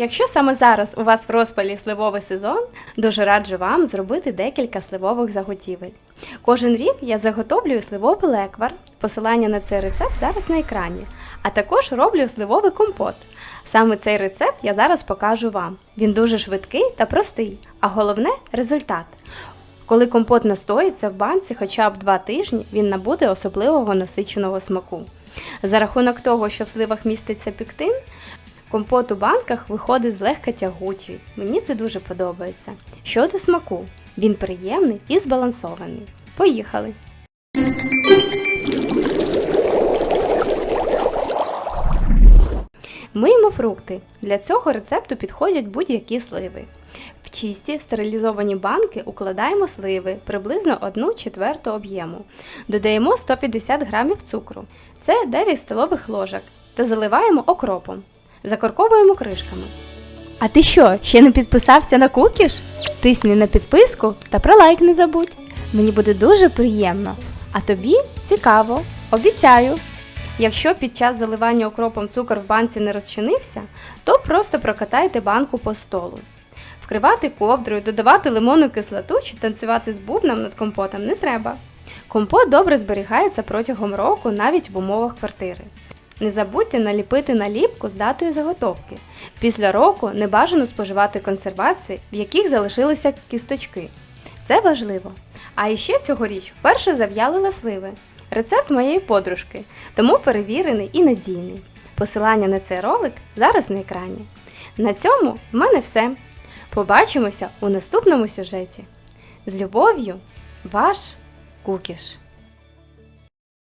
Якщо саме зараз у вас в розпалі сливовий сезон, дуже раджу вам зробити декілька сливових заготівель. Кожен рік я заготовлюю сливовий леквар, посилання на цей рецепт зараз на екрані, а також роблю сливовий компот. Саме цей рецепт я зараз покажу вам. Він дуже швидкий та простий, а головне результат. Коли компот настоїться в банці хоча б 2 тижні, він набуде особливого насиченого смаку. За рахунок того, що в сливах міститься пектин, компот у банках виходить злегка тягучий. Мені це дуже подобається. Щодо смаку, він приємний і збалансований. Поїхали! Миємо фрукти. Для цього рецепту підходять будь-які сливи. В чисті стерилізовані банки укладаємо сливи приблизно 1 четверту об'єму. Додаємо 150 г цукру, це 9 столових ложок, та заливаємо окропом. Закорковуємо кришками. А ти що, ще не підписався на кукіш? Тисни на підписку та про лайк не забудь. Мені буде дуже приємно. А тобі цікаво, обіцяю. Якщо під час заливання окропом цукор в банці не розчинився, то просто прокатайте банку по столу. Вкривати ковдрою, додавати лимонну кислоту чи танцювати з бубном над компотом не треба. Компот добре зберігається протягом року навіть в умовах квартири. Не забудьте наліпити наліпку з датою заготовки. Після року не бажано споживати консервації, в яких залишилися кісточки. Це важливо. А іще цьогоріч вперше зав'ялила сливи. Рецепт моєї подружки, тому перевірений і надійний. Посилання на цей ролик зараз на екрані. На цьому в мене все. Побачимося у наступному сюжеті. З любов'ю, ваш Кукіш.